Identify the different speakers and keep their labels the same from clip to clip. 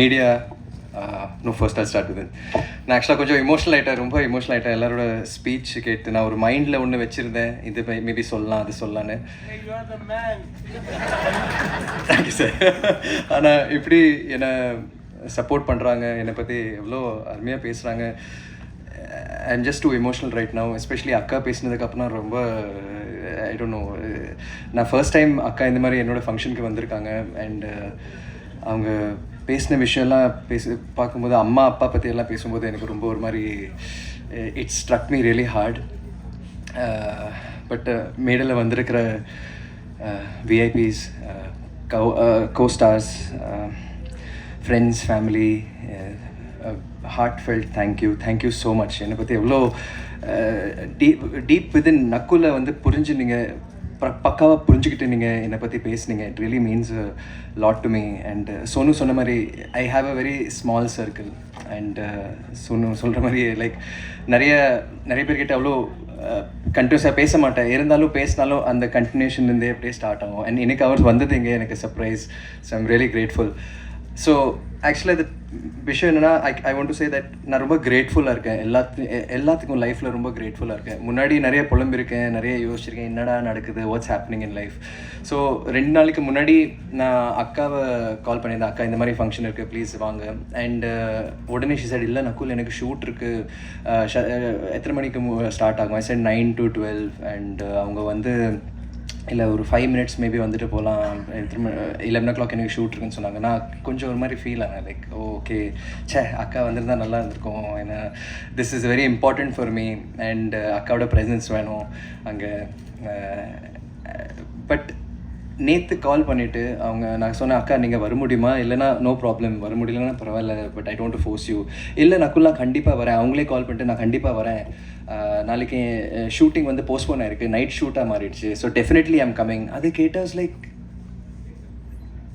Speaker 1: Media no first all start with நான் ஆக்சுவலாக கொஞ்சம் இமோஷனல் ஆகிட்டேன் ரொம்ப இமோஷனல் ஆகிட்டேன் எல்லாரோட ஸ்பீச் கேட்டு நான் ஒரு மைண்டில் ஒன்று வச்சுருந்தேன். இது மேபி சொல்லலாம் அது சொல்லலான்னு. தேங்க்யூ சார் ஆனால் இப்படி என்னை சப்போர்ட் பண்ணுறாங்க என்னை பற்றி எவ்வளோ அருமையாக பேசுகிறாங்க I'm just too emotional right now especially அக்கா பேசினதுக்கப்புறம் ரொம்ப ஐ டோன்ட் நோ நான் ஃபர்ஸ்ட் டைம் அக்கா இந்த மாதிரி என்னோடய ஃபங்க்ஷனுக்கு வந்திருக்காங்க. அண்டு uh, அவங்க பேசின விஷயம்லாம் பேச பார்க்கும்போது அம்மா அப்பா பற்றியெல்லாம் பேசும்போது எனக்கு ரொம்ப ஒரு மாதிரி it's struck me really hard but மேடையில் வந்திருக்கிற VIPs co costars friends family heartfelt thank you thank you so much என்னை பற்றி எவ்வளோ டீப் டீப் விதின் நக்குல வந்து புரிஞ்சு நீங்கள் பக்காவாக புரிஞ்சுக்கிட்டு நீங்கள் என்னை பற்றி பேசுனீங்க. It really means lot to me and Sonu சொன்ன மாதிரி I have a very small circle and Sonu சொல்கிற மாதிரி லைக் நிறைய நிறைய பேர்கிட்ட அவ்வளோ uh, கண்டினியூஸாக பேச மாட்டேன். இருந்தாலும் பேசினாலும் அந்த கண்டினியூஷன்லேருந்தே அப்படியே ஸ்டார்ட் ஆகும். அண்ட் இன்னைக்கு அவர்ஸ் வந்தது இங்கே எனக்கு surprise so I'm really grateful so ஆக்சுவலாக இது விஷயம் என்னென்னா I I want to say that நான் ரொம்ப கிரேட்ஃபுல்லாக இருக்கேன். எல்லாத்து எல்லாத்துக்கும் லைஃப்பில் ரொம்ப கிரேட்ஃபுல்லாக இருக்கேன். முன்னாடி நிறைய புலம்பிருக்கேன் நிறைய யோசிச்சிருக்கேன். என்னடா நடக்குது? What's happening in life so ரெண்டு நாளைக்கு முன்னாடி நான் அக்காவை கால் பண்ணியிருந்தேன். அக்கா இந்த மாதிரி ஃபங்க்ஷன் இருக்குது ப்ளீஸ் வாங்க. அண்டு உடனே ஷி சைடு இல்லை நக்குல் எனக்கு ஷூட் இருக்குது எத்தனை மணிக்கு ஸ்டார்ட் ஆகும்? I said nine to twelve and அவங்க வந்து இல்லை ஒரு ஃபைவ் மினிட்ஸ் மேபி வந்துட்டு போகலாம் திரும்ப லெவன் ஓ கிளாக் எனக்கு ஷூட் இருக்குன்னு சொன்னாங்க. நான் கொஞ்சம் ஒரு மாதிரி ஃபீல் ஆனேன். லைக் ஓகே ச்சே அக்கா வந்திருந்தா நல்லா இருந்திருக்கும். ஏன்னா this is very important for me and அக்காவோட ப்ரெசன்ஸ் வேணும். அங்கே பட் நேற்று கால் பண்ணிவிட்டு அவங்க நான் சொன்னேன் அக்கா நீங்கள் வர முடியுமா? இல்லைனா நோ ப்ராப்ளம் வர முடியலன்னா பரவாயில்ல but I don't force you இல்லை நக்குல்லா கண்டிப்பாக வரேன். அவங்களே கால் பண்ணிட்டு நான் கண்டிப்பாக வரேன். நாளைக்கு ஷூட்டிங் வந்து போஸ்ட்போன் ஆயிருக்கு. நைட் ஷூட்டாக மாறிடுச்சு. ஸோ டெஃபினெட்லி ஐம் கம்மிங் அது கேட்டாஸ் like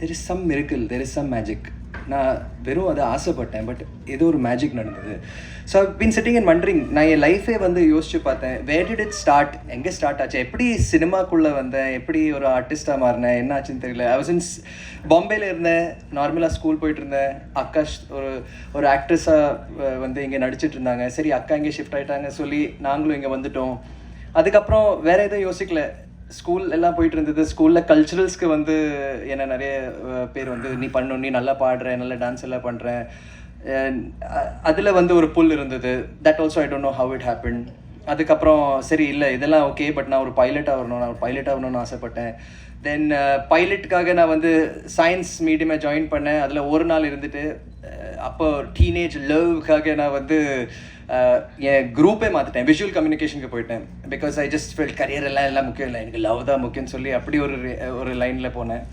Speaker 1: there is some miracle there is some magic நான் வெறும் அதை ஆசைப்பட்டேன் பட் ஏதோ ஒரு மேஜிக் நடந்தது. So been sitting and wondering நான் என் லைஃபே வந்து யோசிச்சு பார்த்தேன் வேர் டிட் இட் ஸ்டார்ட் எங்கே ஸ்டார்ட் ஆச்சு? எப்படி சினிமாக்குள்ளே வந்தேன்? எப்படி ஒரு ஆர்டிஸ்ட்டாக மாறினேன்? என்ன ஆச்சுன்னு தெரியல. ஐ சின்ஸ் பாம்பேல இருந்தேன் நார்மலாக ஸ்கூல் போயிட்டு இருந்தேன். அக்கா ஒரு ஒரு ஆக்ட்ரஸாக வந்து இங்கே நடிச்சிட்டு இருந்தாங்க. சரி அக்கா இங்கே ஷிஃப்ட் ஆகிட்டாங்க சொல்லி நாங்களும் இங்கே வந்துட்டோம். அதுக்கப்புறம் வேறு எதுவும் யோசிக்கல. ஸ்கூல் எல்லாம் போயிட்டு இருந்தது. ஸ்கூலில் கல்ச்சுரல்ஸ்க்கு வந்து என்ன நிறைய பேர் வந்து நீ பண்ணணும் நீ நல்லா பாடுற நல்லா டான்ஸ் எல்லாம் பண்ணுற அதில் வந்து ஒரு புல் இருந்தது. That also I don't know how it happen அதுக்கப்புறம் சரி இல்லை இதெல்லாம் ஓகே பட் நான் ஒரு பைலட்டாக வரணும் நான் ஒரு பைலட் ஆகணும்னு ஆசைப்பட்டேன். தென் பைலட்டுக்காக நான் வந்து சயின்ஸ் மீடியமை ஜாயின் பண்ணேன். அதில் ஒரு நாள் இருந்துட்டு அப்போ டீனேஜ் லவ்க்காக நான் வந்து என் குரூப்பே மாற்றிட்டேன் விஷுவல் கம்யூனிகேஷனுக்கு போயிட்டேன். Because I just felt career எல்லாம் எல்லாம் முக்கியம் இல்லை. எனக்கு லவ் தான் முக்கியம்னு சொல்லி அப்படி ஒரு ஒரு லைனில் போனேன்.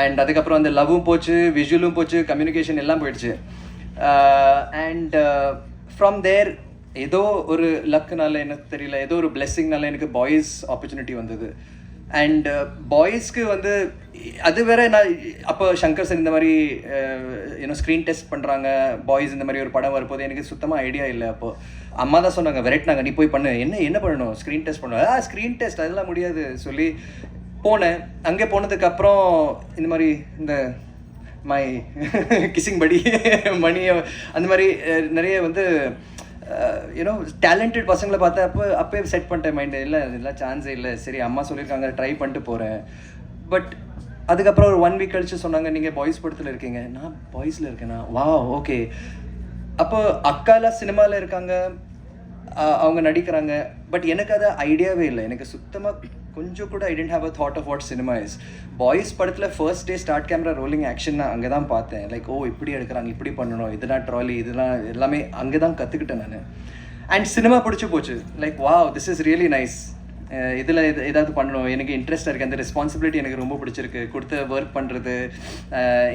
Speaker 1: அண்ட் அதுக்கப்புறம் அந்த லவ்வும் போச்சு விஷுவலும் போச்சு கம்யூனிகேஷன் எல்லாம் போயிடுச்சு. அண்ட் ஃப்ரம் தேர் ஏதோ ஒரு லக்குனால எனக்கு தெரியல ஏதோ ஒரு பிளெஸ்ஸிங்னால எனக்கு பாய்ஸ் ஆப்பர்ச்சுனிட்டி வந்தது. அண்ட் பாய்ஸ்க்கு uh, வந்து அது வேற நான் அப்போ சங்கர் சார் இந்த மாதிரி ஏன்னோ ஸ்க்ரீன் டெஸ்ட் பண்ணுறாங்க பாய்ஸ் இந்த மாதிரி ஒரு படம் வரும்போது எனக்கு சுத்தமாக ஐடியா இல்லை அப்போ. அம்மா தான் சொன்னாங்க விரட்டினாங்க நீ போய் பண்ணு. என்ன என்ன பண்ணணும்? ஸ்க்ரீன் டெஸ்ட் பண்ணுவேன் ஆ ஸ்க்ரீன் டெஸ்ட் அதெல்லாம் முடியாது. சொல்லி போனேன். அங்கே போனதுக்கப்புறம் இந்த மாதிரி இந்த மை கிசிங் படி மணியை அந்த மாதிரி நிறைய வந்து யூனோ டேலண்டட் பசங்களை பார்த்தா அப்போ அப்போயே செட் பண்ணிட்டேன் மைண்டு இல்லை இதெல்லாம் சான்ஸே இல்லை. சரி அம்மா சொல்லியிருக்காங்க ட்ரை பண்ணிட்டு போகிறேன் பட் அதுக்கப்புறம் ஒரு ஒன் வீக் கழிச்சு சொன்னாங்க நீங்கள் பாய்ஸ் படத்தில் இருக்கீங்க. நான் பாய்ஸில் இருக்கேனா? வா ஓகே அப்போ அக்காலாம் சினிமாவில் இருக்காங்க. அவங்க நடிக்கிறாங்க. பட் எனக்கு அது ஐடியாவே இல்லை. எனக்கு சுத்தமாக கொஞ்சம் கூட I didn't have a thought of what cinema is Boys படத்தில் first day start camera rolling action நான் அங்கே தான் பார்த்தேன். லைக் ஓ இப்படி எடுக்கிறாங்க இப்படி பண்ணணும். இதெல்லாம் ட்ராலி இதெல்லாம் எல்லாமே அங்கே தான் கற்றுக்கிட்டேன் நான். அண்ட் சினிமா பிடிச்சி போச்சு. Like wow this is really nice இதில் இது ஏதாவது பண்ணணும். எனக்கு இன்ட்ரெஸ்ட் இருக்குது அந்த ரெஸ்பான்சிபிலிட்டி எனக்கு ரொம்ப பிடிச்சிருக்கு. கொடுத்த ஒர்க் பண்ணுறது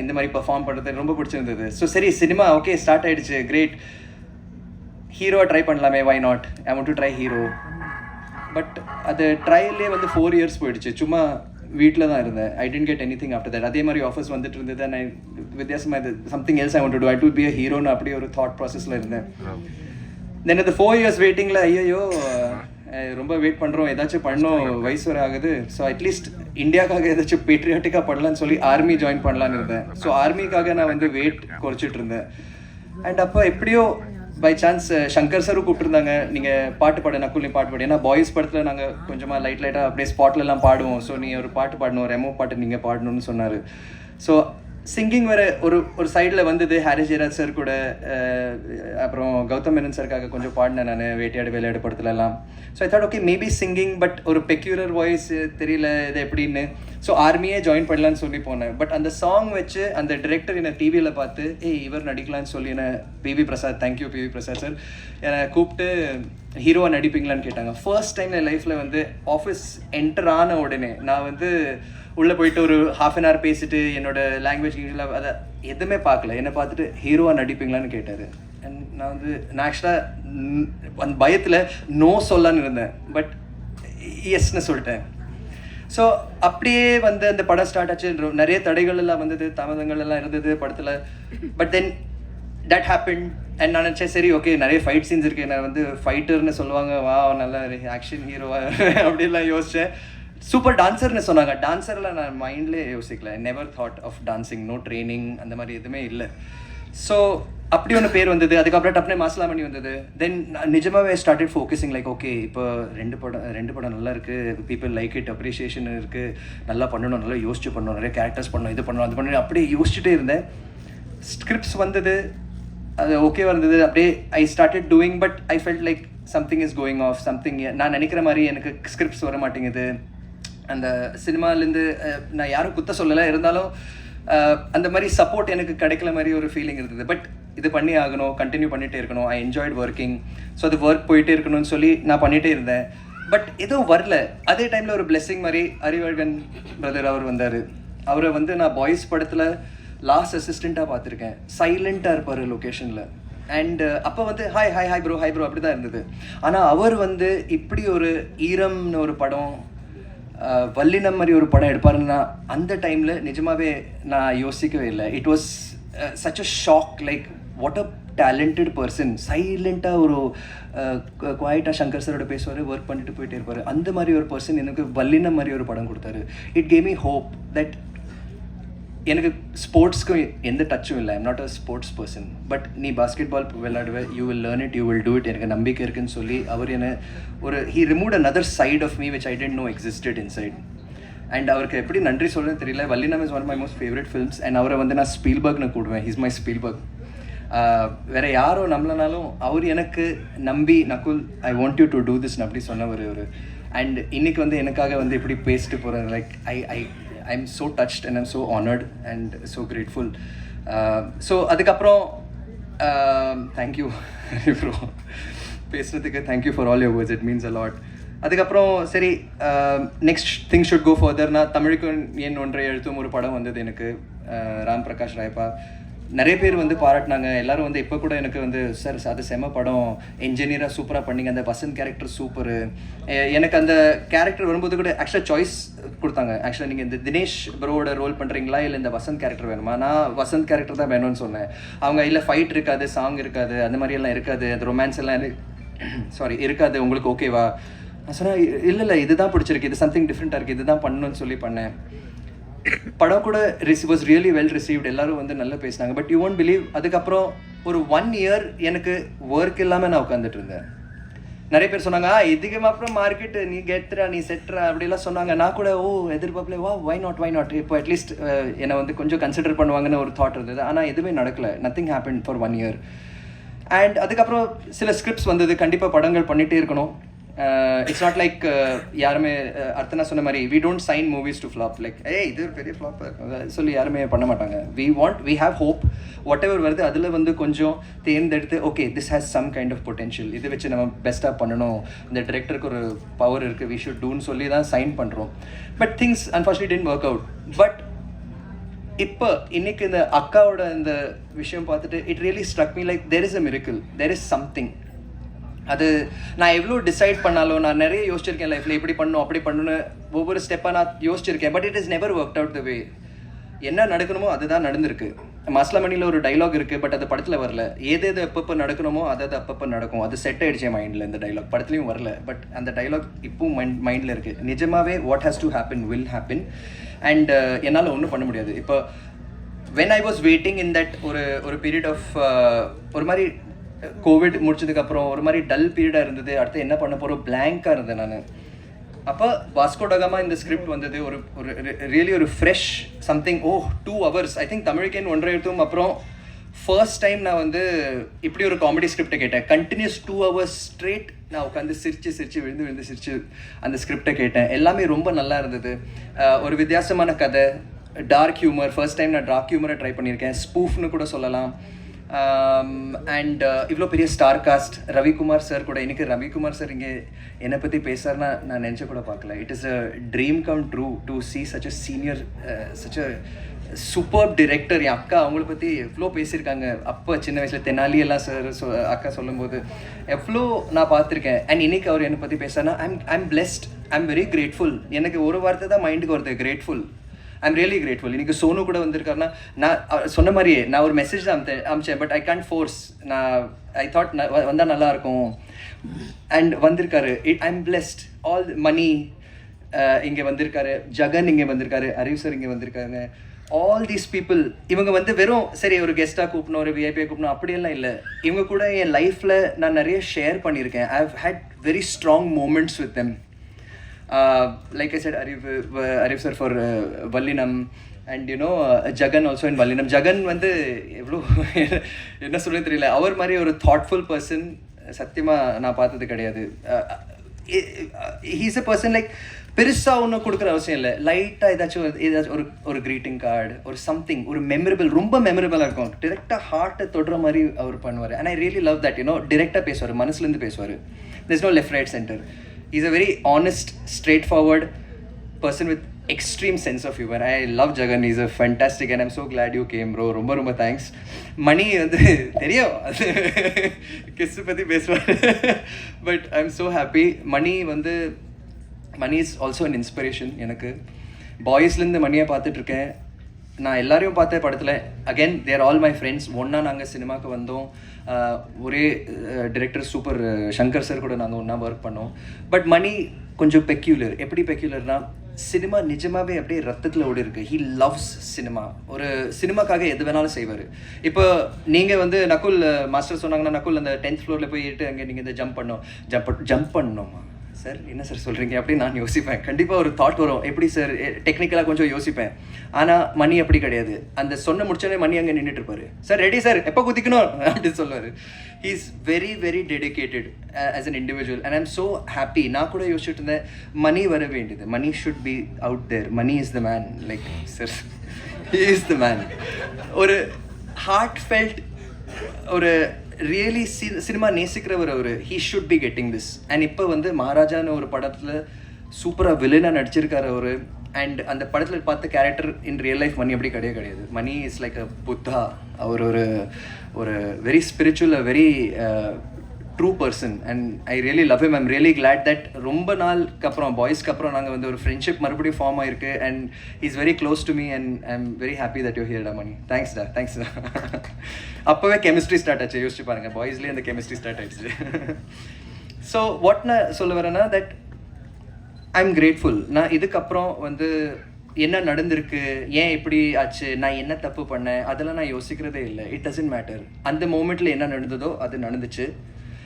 Speaker 1: இந்த மாதிரி பெர்ஃபார்ம் பண்ணுறது ரொம்ப பிடிச்சிருந்தது. ஸோ சரி சினிமா ஓகே ஸ்டார்ட் ஆகிடுச்சு கிரேட் ஹீரோவை ட்ரை பண்ணலாமே why not I want to try hero but அது ட்ரையல்லே வந்து ஃபோர் இயர்ஸ் போயிடுச்சு. சும்மா வீட்டில் தான் இருந்தேன். I didn't get anything after that அதே மாதிரி ஆஃபர்ஸ் வந்துட்டு இருந்தது. நான் வித்தியாசமாக இது something else I want to I to be a ஹீரோன்னு அப்படி ஒரு தாட் ப்ராசஸில் இருந்தேன். தென் அது ஃபோர் இயர்ஸ் வெயிட்டிங்கில் ஐயோ ரொம்ப வெயிட் பண்ணுறோம் ஏதாச்சும் பண்ணோம். வயசு வர ஆகுது. ஸோ அட்லீஸ்ட் இந்தியாக்காக ஏதாச்சும் பேட்ரியாட்டிக்காக பண்ணலான்னு சொல்லி ஆர்மி ஜாயின் பண்ணலான்னு இருந்தேன். ஸோ ஆர்மிக்காக நான் வந்து வெயிட் குறைச்சிட்டு இருந்தேன். அண்ட் அப்போ எப்படியோ பை சான்ஸ் சங்கர் uh, சாரும் கூப்பிட்டுருந்தாங்க. நீங்கள் பாட்டு பாடு நக்குள்ளி பாட்டு பாடு. ஏன்னா பாய்ஸ் படத்தில் நாங்கள் கொஞ்சமாக லைட் லைட்டாக அப்படியே ஸ்பாட்லலாம் பாடுவோம். ஸோ நீ ஒரு பாட்டு பாடணும் ஒரு எமோ பாட்டு நீங்கள் பாடணும்னு சொன்னார். ஸோ சிங்கிங் வர ஒரு ஒரு சைடில் வந்தது ஹாரி ஜெயராஜ் சார் கூட அப்புறம் கௌதம் மேனன் சாருக்காக கொஞ்சம் பாடினேன் நான் வேட்டையாடு விளையாடு படத்துலலாம் so I thought okay maybe singing but ஒரு பெக்யூலர் வாய்ஸ் தெரியல இது எப்படின்னு. ஸோ ஆர்மியே ஜாயின் பண்ணலான்னு சொல்லி போனேன். பட் அந்த சாங் வச்சு அந்த டிரெக்டர் என்னை டிவியில் பார்த்து ஏய் இவர் நடிக்கலான்னு சொல்லி என்ன PV Prasad thank you PV Prasad sir என்னை கூப்பிட்டு ஹீரோவாக நடிப்பீங்களான்னு கேட்டாங்க. ஃபர்ஸ்ட் டைம் என் லைஃப்பில் வந்து ஆஃபீஸ் என்டர் ஆன உடனே நான் வந்து உள்ளே போயிட்டு ஒரு ஹாஃப் அன் ஹவர் பேசிட்டு என்னோட லாங்குவேஜ் அதை எதுவுமே பார்க்கல. என்னை பார்த்துட்டு ஹீரோவாக நடிப்பீங்களான்னு கேட்டார். அண்ட் நான் வந்து நான் ஆக்சுவலாக அந்த பயத்தில் நோ சொல்லலான்னு இருந்தேன். பட் எஸ்ன்னு சொல்லிட்டேன். ஸோ அப்படியே வந்து அந்த படம் ஸ்டார்ட் ஆச்சு. நிறைய தடைகள் எல்லாம் வந்தது. தாமதங்கள் எல்லாம் இருந்தது படத்தில். But then that happen and நான் நினச்சேன் சரி ஓகே நிறைய ஃபைட் சீன்ஸ் இருக்கு. நான் வந்து ஃபைட்டர்னு சொல்லுவாங்க. வா நல்ல ஆக்ஷன் ஹீரோவா அப்படிலாம் யோசித்தேன் சூப்பர் டான்சர்னு சொன்னாங்க. டான்சரில் நான் மைண்ட்லேயே யோசிக்கல. Never thought of dancing no training அந்த மாதிரி எதுவுமே இல்லை. ஸோ அப்படி ஒன்று பேர் வந்தது. அதுக்கப்புறம் டப்னே மாசலாமணி வந்தது. தென் நிஜமாவே ஸ்டார்டட் ஃபோக்கஸிங் லைக் ஓகே இப்போ ரெண்டு படம் ரெண்டு படம் நல்லா இருக்குது பீப்புள் லைக் இட் அப்ரிஷியேஷன் இருக்குது நல்லா பண்ணணும் நல்லா யோசிச்சு பண்ணணும். நிறைய கேரக்டர்ஸ் பண்ணணும் இது பண்ணணும் அது பண்ணணும். அப்படியே யோசிச்சுட்டே இருந்தேன். ஸ்கிரிப்ட்ஸ் வந்தது. அது ஓகே இருந்தது அப்படியே I started doing but I felt like something is going off something நான் நினைக்கிற மாதிரி எனக்கு ஸ்கிரிப்ட்ஸ் வர மாட்டேங்குது. அந்த சினிமாலேருந்து நான் யாரும் குத்த சொல்லலை. இருந்தாலும் அந்த மாதிரி சப்போர்ட் எனக்கு கிடைக்கல மாதிரி ஒரு ஃபீலிங் இருந்தது. பட் இது பண்ணி ஆகணும் கண்டினியூ பண்ணிகிட்டே இருக்கணும். ஐ என்ஜாய்ட் ஒர்க்கிங் ஸோ அது ஒர்க் போயிட்டே இருக்கணும்னு சொல்லி நான் பண்ணிகிட்டே இருந்தேன். பட் எதுவும் வரல. அதே டைமில் ஒரு பிளெஸ்ஸிங் மாதிரி அறிவழகன் பிரதர் அவர் வந்தார். அவரை வந்து நான் பாய்ஸ் படத்தில் லாஸ்ட் அசிஸ்டண்ட்டாக பார்த்துருக்கேன். சைலண்ட்டாக இருப்பார் லொக்கேஷனில் அண்ட் அப்போ வந்து hi hi hi bro hi bro அப்படி தான் இருந்தது. ஆனால் அவர் வந்து இப்படி ஒரு ஈரம்னு ஒரு படம் வல்லினம் மாதிரி ஒரு படம் எடுப்பாருன்னா அந்த டைமில் நிஜமாகவே நான் யோசிக்கவே இல்லை. It was such a shock like what a talented person சைலண்ட்டாக ஒரு குவாய்ட்டாக சங்கர் சரோட பேசுவார் ஒர்க் பண்ணிட்டு போயிட்டே இருப்பார். அந்த மாதிரி ஒரு பர்சன் எனக்கு வல்லினம் மாதிரி ஒரு படம் கொடுத்தாரு. It came me hope that எனக்கு ஸ்போர்ட்ஸ்க்கும் எந்த டச்சும் இல்லை. I'm not a sports person but நீ basketball விளையாடுவ you will learn it you will do it எனக்கு நம்பிக்கை இருக்குன்னு சொல்லி அவர் என்ன ஒரு he remove another side of me which I didn't know existed inside and அவருக்கு எப்படி நன்றி சொல்றதுன்னு தெரியல. Vallinam is one my most favourite films and அவரை வந்து நான் ஸ்பீல்பர்க்னு கூடுவேன் ஹிஸ் மை ஸ்பீல்பர்க் வேற யாரோ நம்மளனாலும் அவர் எனக்கு நம்பி Nakul I want you to do this அப்படி சொன்னவர் ஒரு அண்ட் இன்னைக்கு வந்து எனக்காக வந்து இப்படி பேசிட்டு போகிறார் like I I I'm so touched and I'm so honoured and so grateful so அதுக்கப்புறம் தேங்க்யூ ப்ரோ பேசுனதுக்கு thank you for all your words it means a lot அதுக்கப்புறம் சரி next thing should go further நான் தமிழுக்கு என் ஒன்றை எழுத்தும் ஒரு படம் வந்தது எனக்கு. Uh, ராம் பிரகாஷ் ராயப்பா. நிறைய பேர் வந்து பாராட்டினாங்க. எல்லாரும் வந்து இப்போ கூட எனக்கு வந்து சார் அது செம படம். என்ஜினியராக சூப்பராக பண்ணிங்க. அந்த வசந்த் கேரக்டர் சூப்பர் எனக்கு அந்த கேரக்டர் வரும்போது கூட ஆக்சுவலாக சாய்ஸ் கொடுத்தாங்க. ஆக்சுவலாக நீங்கள் இந்த தினேஷ் ப்ரோவோட ரோல் பண்ணுறீங்களா இல்லை இந்த வசந்த் கேரக்டர் வேணுமா? நான் வசந்த் கேரக்டர் தான் வேணும்னு சொன்னேன். அவங்க இல்லை ஃபைட் இருக்காது சாங் இருக்காது அந்த மாதிரி எல்லாம் இருக்காது. அந்த ரொமான்ஸ் எல்லாம் சாரி இருக்காது. உங்களுக்கு ஓகேவா நான் சொன்னேன் இல்லை இல்லை இதுதான் பிடிச்சிருக்கு. இது சம்திங் டிஃப்ரெண்ட்டாக இருக்குது இதுதான் பண்ணணும்னு சொல்லி பண்ணேன். படம் கூட ரிசி வாஸ் ரியலி வெல் ரிசீவ்ட் எல்லாரும் வந்து நல்லா பேசினாங்க. பட் யூ ஒன்ட் பிலீவ் அதுக்கப்புறம் ஒரு ஒன் இயர் எனக்கு ஒர்க் இல்லாமல் நான் உட்காந்துட்டு இருந்தேன். நிறைய பேர் சொன்னாங்க "ஆ, இதுக்கு அப்புறம் மார்க்கெட் நீ கெத்துறா நீ செட்ரா அப்படிலாம் சொன்னாங்க. நான் கூட ஓ எதிர்பார்ப்பில் வா வை நாட் வை நாட் இப்போ அட்லீஸ்ட் என்னை வந்து கொஞ்சம் கன்சிடர் பண்ணுவாங்கன்னு ஒரு தாட் இருந்தது. ஆனால் எதுவுமே நடக்கல. Nothing happen for one year and அதுக்கப்புறம் சில ஸ்கிரிப்ட்ஸ் வந்தது. கண்டிப்பாக படங்கள் பண்ணிகிட்டே இருக்கணும். இட்ஸ் நாட் லைக் யாருமே uh, அர்த்தனா சொன்ன மாதிரி we don't sign movies to flop like a இது ஒரு பெரிய ஃப்ளாப் சொல்லி யாருமே பண்ண மாட்டாங்க. We want we have hope whatever வருது அதில் வந்து கொஞ்சம் தேர்ந்தெடுத்து okay this has some kind of potential இதை வச்சு நம்ம பெஸ்ட்டாக பண்ணணும். இந்த டிரெக்டருக்கு ஒரு பவர் இருக்குது வி ஷுட் டூன்னு சொல்லி தான் சைன் பண்ணுறோம் but things unfortunate tend work out but இப்போ இன்னைக்கு இந்த அக்காவோட இந்த விஷயம் பார்த்துட்டு it really struck me like there is a miracle there is something அது நான் எவ்வளோ டிசைட் பண்ணாலும் நான் நிறைய யோசிச்சிருக்கேன் லைஃப்பில் இப்படி பண்ணணும் அப்படி பண்ணணும்னு ஒவ்வொரு ஸ்டெப்பாக நான் யோசிச்சிருக்கேன். But it is never work out the way என்ன நடக்கணுமோ அதுதான் நடந்திருக்கு. மஸ்லமணியில் ஒரு டைலாக் இருக்குது பட் அது படத்தில் வரல. ஏது எது எப்பப்போ நடக்கணுமோ அது அது அப்பப்போ நடக்கும். அது செட் ஆகிடுச்சு என் மைண்டில் இந்த டைலாக் படத்துலையும் வரல. பட் அந்த டைலாக் இப்பவும் மைண்ட் மைண்டில் இருக்குது நிஜமாவே what has to happen will happen and என்னால் ஒன்றும் பண்ண முடியாது. இப்போ when I was waiting in that ஒரு ஒரு பீரியட் ஆஃப் uh, ஒரு மாதிரி கோவிட் முடிச்சதுக்கப்புறம் ஒரு மாதிரி டல் பீரியடாக இருந்தது. அடுத்து என்ன பண்ண போகிறோம் பிளாங்காக இருந்தேன் நான். அப்போ வாஸ்கோடகமா இந்த ஸ்கிரிப்ட் வந்தது. ஒரு ஒரு ரியலி ஒரு fresh something oh two hours I think தமிழ்கேன் ஒன்றரை எழுத்தும் அப்புறம் ஃபர்ஸ்ட் டைம் நான் வந்து இப்படி ஒரு காமெடி ஸ்கிரிப்டை கேட்டேன். கண்டினியூஸ் டூ ஹவர்ஸ் ஸ்ட்ரேட் நான் உட்காந்து சிரிச்சு சிரிச்சு விழுந்து விழுந்து சிரிச்சு அந்த ஸ்கிரிப்டை கேட்டேன். எல்லாமே ரொம்ப நல்லா இருந்தது. ஒரு வித்தியாசமான கதை டார்க் ஹியூமர் ஃபர்ஸ்ட் டைம் நான் டார்க் ஹியூமரை ட்ரை பண்ணியிருக்கேன். ஸ்பூஃப்னு கூட சொல்லலாம். Um, அண்ட் uh, இவ்வளோ பெரிய ஸ்டார் காஸ்ட் ரவிக்குமார் சார் கூட எனக்கு ரவிக்குமார் சார் இங்கே என்னை பற்றி பேசுறாருன்னா நான் நினச்ச கூட பார்க்கல. It is a dream come true to see such a senior such a super director என் அக்கா அவங்கள பற்றி எவ்வளோ பேசியிருக்காங்க. அப்போ சின்ன வயசில் தெனாலி எல்லாம் சார் சொ அக்கா சொல்லும்போது எவ்வளோ நான் பார்த்துருக்கேன். அண்ட் இன்னைக்கு அவர் என்னை பற்றி பேசுனா I'm I'm blessed I'm very grateful எனக்கு ஒரு வார்த்தை தான் மைண்டுக்கு வருது கிரேட்ஃபுல் ஐம் ரியலி கிரேட்ஃபுல் இன்னைக்கு சோனு கூட வந்திருக்காருன்னா நான் சொன்ன மாதிரியே நான் ஒரு மெசேஜ் தான் அமிச்சேன் பட் ஐ கேன் ஃபோர்ஸ் நான் ஐ தாட் வந்தால் நல்லா இருக்கும். அண்ட் வந்திருக்காரு. It I'm blessed all Mani இங்கே வந்திருக்காரு. ஜகன் இங்கே வந்திருக்காரு. அறிவு சார் இங்கே வந்திருக்காங்க. ஆல் தீஸ் பீப்புள் இவங்க வந்து வெறும் சரி ஒரு கெஸ்ட்டாக கூப்பிடணும் ஒரு விஐபியை கூப்பிடணும் அப்படியெல்லாம் இல்லை. இவங்க கூட என் லைஃப்பில் நான் நிறைய ஷேர் பண்ணியிருக்கேன். I have had very strong moments with them like I said Arivu Arivu sir for Vallinam and you know Jagan also in Vallinam Jagan வந்து எவ்வளோ என்ன சொல்ல தெரியல. அவர் மாதிரி ஒரு தாட்ஃபுல் பர்சன் சத்தியமாக நான் பார்த்தது கிடையாது. Uh, uh, he's a person like பெருசாக ஒன்றும் கொடுக்குற அவசியம் இல்லை. லைட்டாக ஏதாச்சும் ஒரு- ஏதாச்சும் ஒரு ஒரு க்ரீட்டிங் கார்டு ஒரு சம்திங் ஒரு மெமரபிள் ரொம்ப மெமரபிளாக இருக்கும். டிரெக்டாக ஹார்ட்டை தொடுற மாதிரி அவர் பண்ணுவார். And I really love that you know டிரெக்டாக பேசுவார். மனசுலேருந்து பேசுவார். This no left right centre is a very honest straightforward person with extreme sense of humour I love Jagan is a fantastic and I'm so glad you came bro ரொம்ப ரொம்ப thanks மணி வந்து தெரியும் அது kiss பற்றி பேசுவார் but I am so happy Mani வந்து Mani is also an inspiration எனக்கு பாய்ஸ்லேருந்து மணியை பார்த்துட்ருக்கேன் நான் எல்லாரையும் பார்த்த படத்தில் again there all my friends ஒன்றா நாங்கள் சினிமாவுக்கு வந்தோம். ஒரே டிரெக்டர் சூப்பர் சங்கர் சார் கூட நாங்கள் ஒன்றா ஒர்க் பண்ணோம். பட் மணி கொஞ்சம் பெக்யூலர் எப்படி பெக்யூலர்னால் சினிமா நிஜமாகவே அப்படியே ரத்தத்தில் ஓடி இருக்கு. ஹீ லவ்ஸ் சினிமா ஒரு சினிமாக்காக எது வேணாலும் செய்வார். இப்போ நீங்கள் வந்து நக்குல் மாஸ்டர் சொன்னாங்கன்னா நக்குல் அந்த டென்த் ஃப்ளோரில் போயிட்டு அங்கே நீங்கள் இந்த ஜம்ப் பண்ணோம். ஜம்ப் ஜம்ப் பண்ணோமா? சார் என்ன சார் சொல்கிறீங்க அப்படின்னு நான் யோசிப்பேன். கண்டிப்பாக ஒரு தாட் வரும். எப்படி சார் டெக்னிக்கலாக கொஞ்சம் யோசிப்பேன். ஆனால் மணி அப்படி கிடையாது. அந்த சொன்ன முடிச்சோடனே மணி அங்கே நின்றுட்டு இருப்பாரு. Sir ready sir? எப்போ குதிக்கணும்? அப்படின்னு சொல்லுவார். He is very very dedicated as an individual and I'm so happy நான் கூட யோசிச்சுட்டு இருந்தேன் மணி வர வேண்டியது. Mani should be out there Mani is the man like sir he is the man ஒரு ஹார்ட் ஃபெல்ட் ஒரு ரியலி சி சினிமா நேசிக்கிறவர் அவர். He should be getting this and இப்போ வந்து மகாராஜான்னு ஒரு படத்தில் சூப்பராக வில்லனாக நடிச்சிருக்காரு அவர். அண்ட் அந்த படத்தில் பார்த்த character in real life Mani அப்படி கிடையவே கிடையாது. Mani is like a Buddha அவர் ஒரு ஒரு very spiritual very true person and I really love him. I'm really glad that ரொம்ப நாளுக்கு அப்புறம் பாய்ஸ்க்கு அப்புறம் நாங்கள் வந்து ஒரு ஃப்ரெண்ட்ஷிப் மறுபடியும் ஃபார்ம் ஆயிருக்கு and is very close to me and I am very happy that you here டா மணி தேங்க்ஸ் டா தேங்க்ஸ் டா அப்போவே கெமிஸ்ட்ரி ஸ்டார்ட் ஆச்சு. யோசிச்சு பாருங்கள் பாய்ஸ்லேயே அந்த கெமிஸ்ட்ரி ஸ்டார்ட் ஆயிடுச்சு. ஸோ வாட் நான் சொல்ல வரேன்னா தட் ஐ எம் கிரேட்ஃபுல் நான் இதுக்கப்புறம் வந்து என்ன நடந்திருக்கு ஏன் இப்படி ஆச்சு நான் என்ன தப்பு பண்ணேன் அதெல்லாம் நான் யோசிக்கிறதே இல்லை. இட் டசன்ட் மேட்டர் அந்த மூமெண்ட்டில் என்ன நடந்ததோ அது நடந்துச்சு.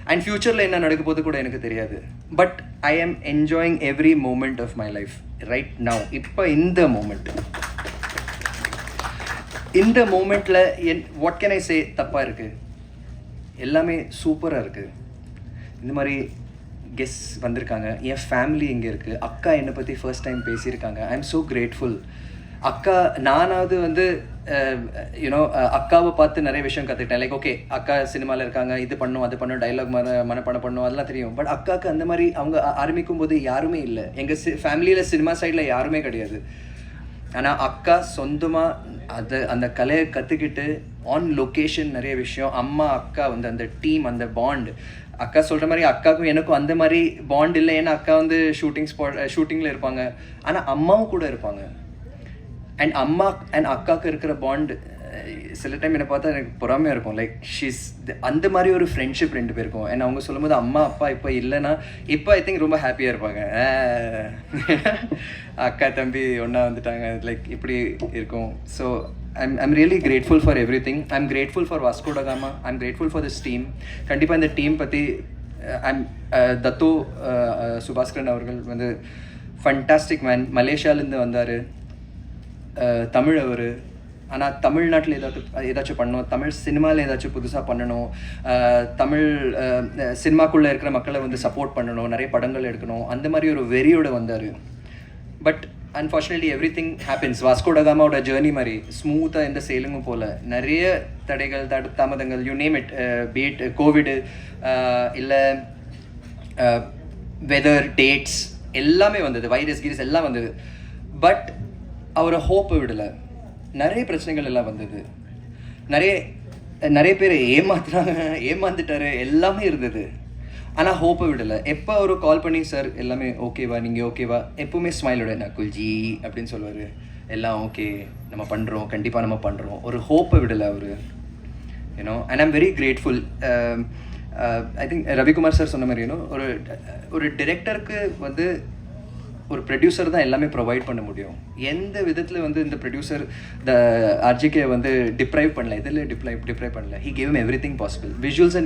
Speaker 1: அண்ட் ஃப்யூச்சரில் என்ன நடக்க போது கூட எனக்கு தெரியாது. But I am enjoying every moment of my life right now இப்போ இந்த மூமெண்ட் இந்த மூமெண்ட்டில் என் வாட் கேன் ஐ சே தப்பாக இருக்குது எல்லாமே சூப்பராக இருக்குது இந்த மாதிரி கெஸ் வந்திருக்காங்க. என் ஃபேமிலி இங்கே இருக்குது அக்கா என்னை பற்றி ஃபர்ஸ்ட் டைம் பேசியிருக்காங்க. ஐ எம் ஸோ கிரேட்ஃபுல் அக்கா நானாவது வந்து Um, யூனோ uh, அக்காவை பார்த்து நிறைய விஷயம் கற்றுக்கிட்டேன் லைக் ஓகே அக்கா சினிமாவில் இருக்காங்க இது பண்ணும் அது பண்ணும் டைலாக் மன மனப்பணம் பண்ணும் அதெல்லாம் தெரியும். பட் அக்காவுக்கு அந்த மாதிரி அவங்க ஆரம்பிக்கும் போது யாருமே இல்லை. எங்கள் சி ஃபேமிலியில் சினிமா சைடில் யாருமே கிடையாது. ஆனால் அக்கா சொந்தமாக அது அந்த கலையை கற்றுக்கிட்டு ஆன் லொக்கேஷன் நிறைய விஷயம் அம்மா அக்கா வந்து அந்த டீம் அந்த பாண்ட் அக்கா சொல்கிற மாதிரி அக்காவுக்கும் எனக்கும் அந்த மாதிரி பாண்ட் இல்லை ஏன்னா அக்கா வந்து ஷூட்டிங் ஸ்பாட் ஷூட்டிங்கில் இருப்பாங்க. ஆனால் அம்மாவும் கூட இருப்பாங்க. அண்ட் அம்மா அண்ட் அக்காவுக்கு இருக்கிற பாண்டு சில டைம் என்னை பார்த்தா எனக்கு பொறாமையாக இருக்கும். லைக் ஷீஸ் அந்த மாதிரி ஒரு ஃப்ரெண்ட்ஷிப் ரெண்டு பேருக்கும். ஏன்னா அவங்க சொல்லும்போது அம்மா அப்பா இப்போ இல்லைன்னா இப்போ ஐ திங்க் ரொம்ப ஹாப்பியாக இருப்பாங்க. அக்கா தம்பி ஒன்றா வந்துட்டாங்க. லைக் இப்படி இருக்கும். So I'm I'm really grateful for everything I'm grateful for Vasco da Gama I'm grateful for this team கண்டிப்பாக இந்த டீம் பற்றி ஐம் தத்து சுபாஸ்கரன் அவர்கள் வந்து ஃபண்டாஸ்டிக் மேன் மலேசியாவிலேருந்து வந்தார். தமிழ் அவர். ஆனால் தமிழ்நாட்டில் ஏதாச்சும் ஏதாச்சும் பண்ணணும். தமிழ் சினிமாவில் ஏதாச்சும் புதுசாக பண்ணணும். தமிழ் சினிமாக்குள்ளே இருக்கிற மக்களை வந்து சப்போர்ட் பண்ணணும். நிறைய படங்கள் எடுக்கணும். அந்த மாதிரி ஒரு வெறியோடு வந்தார். But unfortunately everything happens வாஸ்கோடகாமாவோட ஜேர்னி மாதிரி ஸ்மூத்தாக எந்த சேலுங்கும் போல். நிறைய தடைகள் தடு தாமதங்கள் you name it be it Covid இல்லை வெதர் டேட்ஸ் எல்லாமே வந்தது. வைரஸ் கீரஸ் எல்லாம் வந்தது. பட் அவரை ஹோப்பை விடலை. நிறைய பிரச்சனைகள் எல்லாம் வந்தது. நிறைய நிறைய பேர் ஏமாத்துறாங்க ஏமாந்துட்டாரு எல்லாமே இருந்தது. ஆனால் ஹோப்பை விடலை. எப்போ அவர் கால் பண்ணி சார் எல்லாமே ஓகேவா நீங்கள் ஓகேவா எப்பவுமே ஸ்மைலோட என்ன குல்ஜி அப்படின்னு சொல்லுவார். எல்லாம் ஓகே நம்ம பண்ணுறோம் கண்டிப்பாக நம்ம பண்ணுறோம் ஒரு ஹோப்பை விடலை அவர். You know and I'm very grateful I think Ravikumar sir சொன்ன மாதிரி யூனோ ஒரு ஒரு டிரெக்டருக்கு வந்து ஒரு ப்ரொடியூசர் தான் எல்லாமே ப்ரொவைட் பண்ண முடியும். எந்த விதத்தில் வந்து இந்த ப்ரொடியூசர் த ஆர்ஜிகே வந்து டிப்ரைவ் பண்ணல இதில் டிப்ரைவ் டிப்ரைவ் பண்ணல? He gave everything possible visuals